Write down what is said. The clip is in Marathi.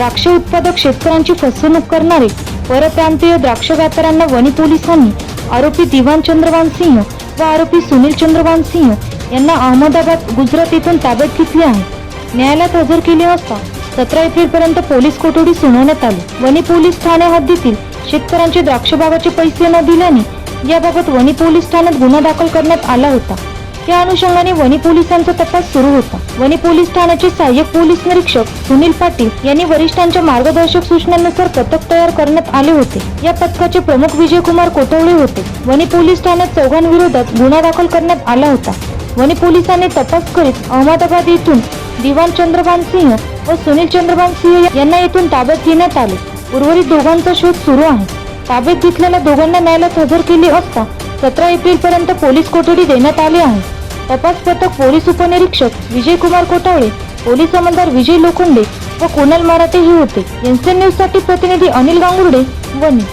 द्राक्ष उत्पादक शेतकऱ्यांची फसवणूक करणारे परप्रांतीय द्राक्ष व्यापाऱ्यांना वनी पोलिसांनी आरोपी दिवान चंद्रवान सिंह व आरोपी सुनील चंद्रवान सिंह यांना अहमदाबाद गुजरात येथून ताब्यात घेतले आहे. न्यायालयात हजर केले असता सतरा एप्रिल पर्यंत पोलीस कोठडी सुनावण्यात आली. वणी पोलीस ठाणे हद्दीतील शेतकऱ्यांचे द्राक्ष बागाचे पैसे न दिल्याने याबाबत वणी पोलीस ठाण्यात गुन्हा दाखल करण्यात आला होता. या अनुषंगाने वणी पोलिसांचा तपास सुरू होता. वणी पोलीस ठाण्याचे सहाय्यक पोलीस निरीक्षक सुनील पाटील यांनी वरिष्ठांच्या मार्गदर्शक सूचनांनुसार पथक तयार करण्यात आले होते. या पथकाचे प्रमुख विजयकुमार कोटवळे होते. वणी पोलीस ठाण्यात चौघांविरोधात गुन्हा दाखल करण्यात आला होता. वनी पोलिसांनी तपास करीत अहमदाबाद येथून दिवान चंद्रभान सिंह व सुनील चंद्रभान सिंह यांना येथून ताब्यात घेण्यात आले. उर्वरित दोघांचा शोध सुरू आहे. ताब्यात घेतलेल्या दोघांना न्यायालयात हजर केले असता सतरा एप्रिल पर्यंत पोलीस कोठडी देण्यात आली आहे. तपास पथक पोलीस उपनिरीक्षक विजयकुमार कोटावळे पोलीस अंमलदार विजय लोखंडे व कुणाल मराठे हे होते. एनसीएन न्यूजसाठी प्रतिनिधी अनिल गांगुर्डे वनी